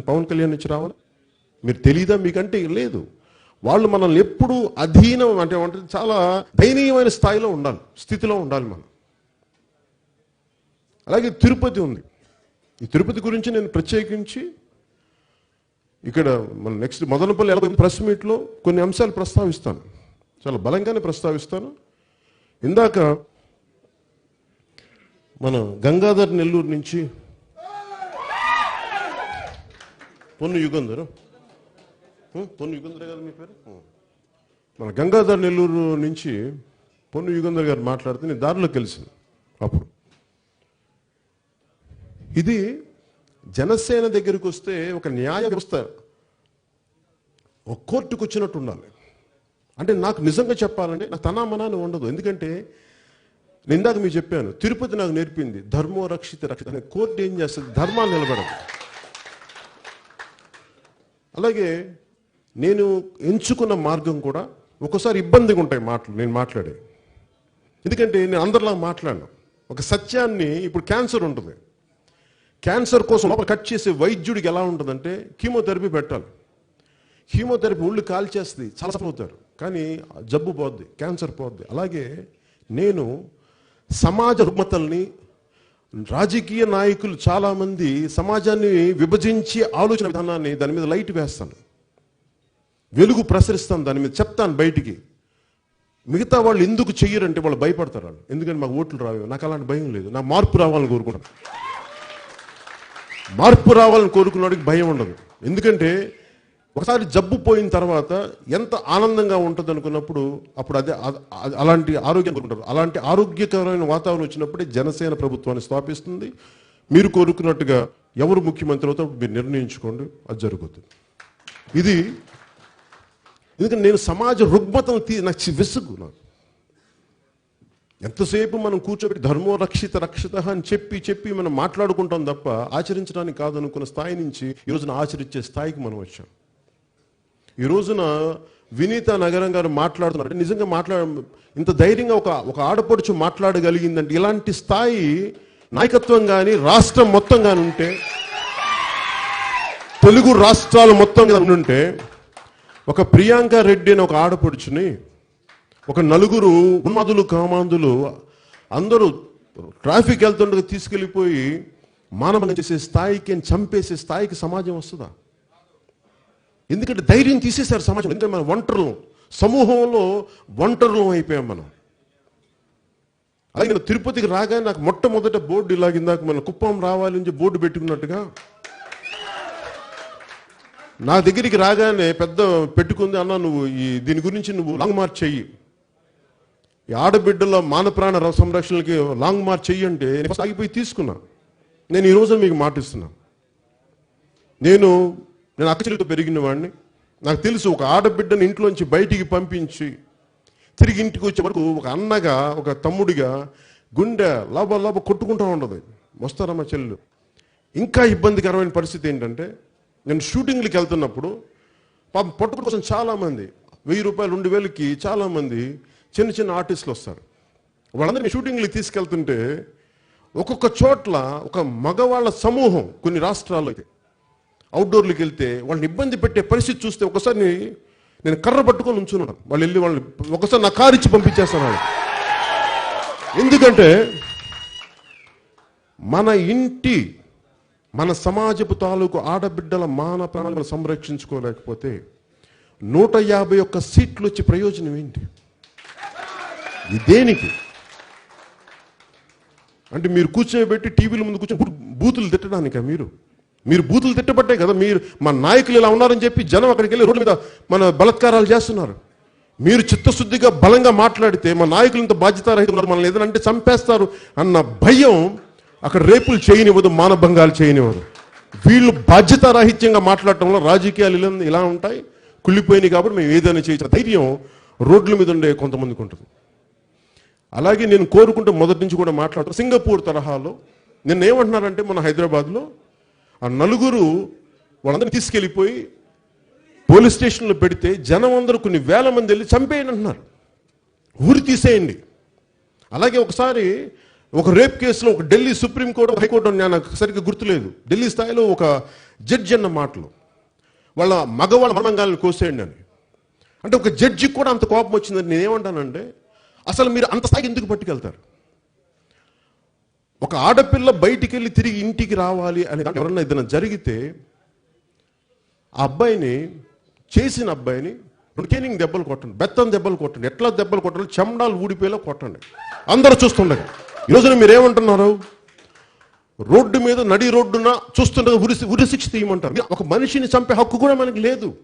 పవన్ కళ్యాణ్ నుంచి రావాలి? మీరు తెలీదా? మీకంటే లేదు. వాళ్ళు మనల్ని ఎప్పుడు అధీనం అంటే అంటే చాలా దయనీయమైన స్థాయిలో ఉండాలి స్థితిలో ఉండాలి మనం. అలాగే తిరుపతి ఉంది. ఈ తిరుపతి గురించి నేను ప్రత్యేకించి ఇక్కడ మన నెక్స్ట్ మదనపల్లి ఎలా ప్రెస్ మీట్లో కొన్ని అంశాలు ప్రస్తావిస్తాను. చాలా బలంగానే ప్రస్తావిస్తాను. ఇందాక మన గంగాధర్ నెల్లూరు నుంచి పొన్ను యుగంధర్ పొన్ను యుగంధర్ కదా మీ పేరు? మన గంగాధర్ నెల్లూరు నుంచి పొన్ను యుగంధర్ గారు మాట్లాడితే నేను దారిలో కలిసింది అప్పుడు. ఇది జనసేన దగ్గరికి వస్తే ఒక న్యాయ వ్యవస్థ ఒక కోర్టుకు వచ్చినట్టు ఉండాలి. అంటే నాకు నిజంగా చెప్పాలంటే నా తనామనాన్ని ఉండదు. ఎందుకంటే నేను ఇందాక మీకు చెప్పాను తిరుపతి నాకు నేర్పింది ధర్మో రక్షిత రక్షిత అనే కోర్టు ఏం చేస్తుంది? ధర్మాన్ని నిలబడదు అలాగే నేను ఎంచుకున్న మార్గం కూడా ఒక్కోసారి ఇబ్బందిగా ఉంటాయి మాటలు నేను మాట్లాడే. ఎందుకంటే నేను అందరిలా మాట్లాడను. ఒక సత్యాన్ని ఇప్పుడు క్యాన్సర్ ఉంటుంది. క్యాన్సర్ కోసం లోపల కట్ చేసే వైద్యుడికి ఎలా ఉంటుందంటే కీమోథెరపీ పెట్టాలి. కీమోథెరపీ ఒళ్ళు కాల్చేస్తుంది చాలా సఫర్ కానీ జబ్బు పోద్ది క్యాన్సర్ పోద్ది. అలాగే నేను సమాజ రుగ్మతల్ని రాజకీయ నాయకులు చాలామంది సమాజాన్ని విభజించి ఆలోచన విధానాన్ని దాని మీద లైట్ వేస్తాను. వెలుగు ప్రసరిస్తాను దాని మీద చెప్తాను బయటికి. మిగతా వాళ్ళు ఎందుకు చెయ్యరంటే వాళ్ళు భయపడతారు వాళ్ళు. ఎందుకంటే మాకు ఓట్లు రావు నాకు అలాంటి భయం లేదు. నా మార్పు రావాలని కోరుకుంటాను. మార్పు రావాలని కోరుకున్నవాడికి భయం ఉండదు. ఎందుకంటే ఒకసారి జబ్బు పోయిన తర్వాత ఎంత ఆనందంగా ఉంటుంది అనుకున్నప్పుడు అప్పుడు అదే అలాంటి ఆరోగ్యం కోరుకుంటారు. అలాంటి ఆరోగ్యకరమైన వాతావరణం వచ్చినప్పుడే జనసేన ప్రభుత్వాన్ని స్థాపిస్తుంది. మీరు కోరుకున్నట్టుగా ఎవరు ముఖ్యమంత్రి అవుతారు మీరు నిర్ణయించుకోండి. అది జరుగుతుంది. ఇది ఎందుకంటే నేను సమాజ రుగ్మతను తీ నాకు విసుగు నాకు ఎంతసేపు మనం కూర్చోబెట్టి ధర్మో రక్షిత రక్షిత అని చెప్పి చెప్పి మనం మాట్లాడుకుంటాం తప్ప ఆచరించడానికి కాదనుకున్న స్థాయి నుంచి ఈ రోజున ఆచరించే స్థాయికి మనం వచ్చాం. ఈ రోజున వినీత నగరం గారు మాట్లాడుతున్నారు. నిజంగా మాట్లాడ ఇంత ధైర్యంగా ఒక ఒక ఆడపడుచు మాట్లాడగలిగిందంటే ఇలాంటి స్థాయి నాయకత్వం కానీ రాష్ట్రం మొత్తం కానీ ఉంటే తెలుగు రాష్ట్రాలు మొత్తం మీద ఉంటే ఒక ప్రియాంక రెడ్డి అని ఒక ఆడపడుచుని ఒక నలుగురు ఉన్మాదులు కామాందులు అందరూ ట్రాఫిక్ వెళ్తుండగా తీసుకెళ్ళిపోయి మానవులు చేసే స్థాయికి చంపేసే స్థాయికి సమాజం వస్తుందా? ఎందుకంటే ధైర్యం తీసేశారు సమాజం. ఎందుకంటే మనం ఒంటరులం సమూహంలో ఒంటరులం అయిపోయాం మనం. అలాగే నేను తిరుపతికి రాగానే నాకు మొట్టమొదట బోర్డు ఇలాగిందాక మన కుప్పం రావాలి అని బోర్డు పెట్టుకున్నట్టుగా నా దగ్గరికి రాగానే పెద్ద పెట్టుకుంది అన్న నువ్వు ఈ దీని గురించి నువ్వు లాంగ్ మార్చ్ చెయ్యి. ఈ ఆడబిడ్డల మానప్రాణ ర- సంరక్షణకి లాంగ్ మార్చ్ చెయ్యి అంటే నేను సాగిపోయి ఆగిపోయి తీసుకున్నా. నేను ఈరోజు మీకు మాటిస్తున్నా. నేను నేను అక్కచెల్లితో పెరిగిన వాడిని నాకు తెలుసు ఒక ఆడబిడ్డని ఇంట్లోంచి బయటికి పంపించి తిరిగి ఇంటికి వచ్చే వరకు ఒక అన్నగా ఒక తమ్ముడిగా గుండె లాభ లాభ కొట్టుకుంటూ ఉండదు. వస్తారమ్మ చెల్లెలు ఇంకా ఇబ్బందికరమైన పరిస్థితి ఏంటంటే నేను షూటింగ్లకి వెళ్తున్నప్పుడు పాపం పట్టుకుని కోసం చాలామంది వెయ్యి రూపాయలు రెండు వేలకి చాలామంది చిన్న చిన్న ఆర్టిస్టులు వస్తారు. వాళ్ళందరినీ షూటింగ్లకి తీసుకెళ్తుంటే ఒక్కొక్క చోట్ల ఒక మగవాళ్ళ సమూహం కొన్ని రాష్ట్రాల్లో అయితే. అవుట్డోర్లకు వెళ్తే వాళ్ళని ఇబ్బంది పెట్టే పరిస్థితి చూస్తే ఒకసారి నేను కర్ర పట్టుకొని ఉంచున్నాను వాళ్ళు వెళ్ళి వాళ్ళని ఒకసారి నా కారు ఇచ్చి పంపించేస్తున్నాడు ఎందుకంటే మన ఇంటి మన సమాజపు తాలూకు ఆడబిడ్డల మాన ప్రాణాలను సంరక్షించుకోలేకపోతే నూట యాభై ఒక్క సీట్లు వచ్చి ప్రయోజనం ఏంటి? ఇది దేనికి? అంటే మీరు కూర్చోబెట్టి టీవీల ముందు కూర్చొని బూతులు తిట్టడానికా మీరు? మీరు బూతులు తిట్టబట్టే కదా మీరు మా నాయకులు ఇలా ఉన్నారని చెప్పి జనం అక్కడికి వెళ్ళి రోడ్ల మీద మన బలత్కారాలు చేస్తున్నారు. మీరు చిత్తశుద్ధిగా బలంగా మాట్లాడితే మా నాయకులు ఇంత బాధ్యతారహితున్నారు మనల్ని ఏదైనా అంటే చంపేస్తారు అన్న భయం అక్కడ రేపులు చేయనివ్వదు మానభంగాలు చేయనివ్వదు. వీళ్ళు బాధ్యతారాహిత్యంగా మాట్లాడటం వల్ల రాజకీయాలు ఇలా ఇలా ఉంటాయి కుళ్ళిపోయినాయి కాబట్టి మేము ఏదైనా చేయొచ్చు. ధైర్యం రోడ్ల మీద ఉండే కొంతమందికి ఉంటుంది. అలాగే నేను కోరుకుంటూ మొదటి నుంచి కూడా మాట్లాడుతాను సింగపూర్ తరహాలో నిన్న ఏమంటున్నారంటే మన హైదరాబాద్లో ఆ నలుగురు వాళ్ళందరినీ తీసుకెళ్ళిపోయి పోలీస్ స్టేషన్లో పెడితే జనం అందరూ కొన్ని వేల మంది వెళ్ళి చంపేయండి అంటున్నారు. ఊరి తీసేయండి. అలాగే ఒకసారి ఒక రేప్ కేసులో ఒక ఢిల్లీ సుప్రీంకోర్టు హైకోర్టు నాకు సరిగ్గా గుర్తులేదు. ఢిల్లీ స్థాయిలో ఒక జడ్జి అన్న మాటలు. వాళ్ళ మగవాళ్ళ మర్మంగాలను కోసేయండి అని. అంటే ఒక జడ్జికి కూడా అంత కోపం వచ్చిందని నేనేమంటానంటే అసలు మీరు అంత స్థాయికి ఎందుకు పట్టుకెళ్తారు? ఒక ఆడపిల్ల బయటికి వెళ్ళి తిరిగి ఇంటికి రావాలి అని ఎవరన్నా ఏదైనా జరిగితే ఆ అబ్బాయిని చేసిన అబ్బాయిని రెండు దెబ్బలు కొట్టండి బెత్తం దెబ్బలు కొట్టండి ఎట్లా దెబ్బలు కొట్టండి చెమడాలు ఊడిపోయేలా కొట్టండి. అందరూ చూస్తుండగా. ఈరోజున మీరు ఏమంటున్నారు రోడ్డు మీద నడి రోడ్డున చూస్తుండగా ఉరి ఉరి శిక్ష తీయమంటారు. ఒక మనిషిని చంపే హక్కు కూడా మనకి లేదు.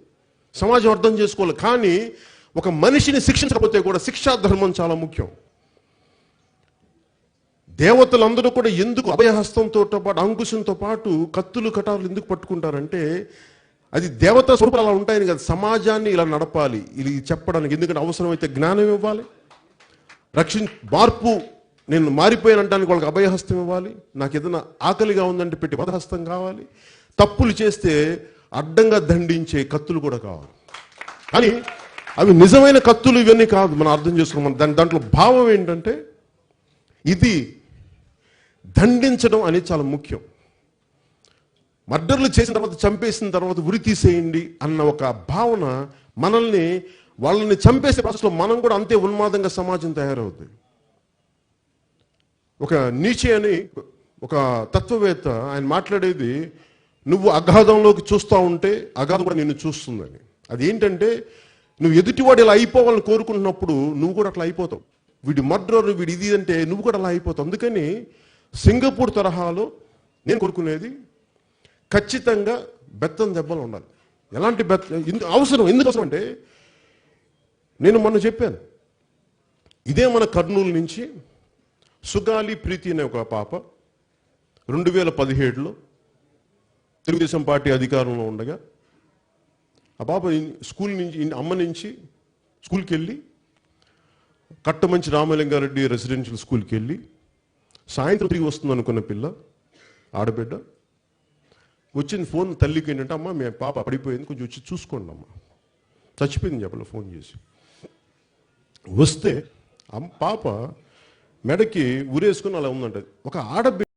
సమాజం అర్థం చేసుకోవాలి. కానీ ఒక మనిషిని శిక్షించకపోతే కూడా శిక్షా ధర్మం చాలా ముఖ్యం. దేవతలందరూ కూడా ఎందుకు అభయహస్తంతో పాటు అంకుశంతో పాటు కత్తులు కటారులు ఎందుకు పట్టుకుంటారంటే అది దేవత స్వరూపాలు అలా ఉంటాయని కదా సమాజాన్ని ఇలా నడపాలి. ఇది చెప్పడానికి ఎందుకంటే అవసరమైతే జ్ఞానం ఇవ్వాలి. రక్షణ మార్పు నేను మారిపోయానంటానికి వాళ్ళకి అభయహస్తం ఇవ్వాలి. నాకు ఏదైనా ఆకలిగా ఉందంటే పెట్టి వదహస్తం కావాలి. తప్పులు చేస్తే అడ్డంగా దండించే కత్తులు కూడా కావాలి. కానీ అవి నిజమైన కత్తులు ఇవన్నీ కాదు. మనం అర్థం చేసుకోమని దాని దాంట్లో భావం ఏంటంటే ఇది దండించడం అనేది చాలా ముఖ్యం. మర్డర్లు చేసిన తర్వాత చంపేసిన తర్వాత ఉరి తీసేయండి అన్న ఒక భావన మనల్ని వాళ్ళని చంపేసే ప్రాసెస్లో మనం కూడా అంతే ఉన్మాదంగా సమాజం తయారవుతుంది ఒక నీచే అని ఒక తత్వవేత్త ఆయన మాట్లాడేది నువ్వు అగాధంలోకి చూస్తూ ఉంటే అగాధం కూడా నిన్ను చూస్తుందని. అది ఏంటంటే నువ్వు ఎదుటివాడు ఇలా అయిపోవాలని కోరుకుంటున్నప్పుడు నువ్వు కూడా అట్లా అయిపోతావు. వీడి మర్డర్ వీడి ఇది అంటే నువ్వు కూడా అలా అయిపోతావు. అందుకని సింగపూర్ తరహాలో నేను కోరుకునేది ఖచ్చితంగా బెత్తం దెబ్బలు ఉండాలి. ఎలాంటి బెత్త అవసరం ఎందుకోసం అంటే నేను మొన్న చెప్పాను. ఇదే మన కర్నూలు నుంచి సుగాలి ప్రీతి అనే ఒక పాప రెండు వేల పదిహేడులో తెలుగుదేశం పార్టీ అధికారంలో ఉండగా ఆ పాప స్కూల్ నుంచి అమ్మ నుంచి స్కూల్కి వెళ్ళి కట్టమంచి రామలింగారెడ్డి రెసిడెన్షియల్ స్కూల్కి వెళ్ళి సాయంత్రం తిరిగి వస్తుంది అనుకున్న పిల్ల ఆడబిడ్డ వచ్చింది ఫోన్ తల్లికి ఏంటంటే అమ్మ మీ పాప పడిపోయింది కొంచెం వచ్చి చూసుకోండి అమ్మ. చచ్చిపోయింది చెప్పలే ఫోన్ చేసి. వస్తే అమ్మ పాప మెడకి ఉరేసుకుని అలా ఉందంట. ఒక ఆడబిడ్డ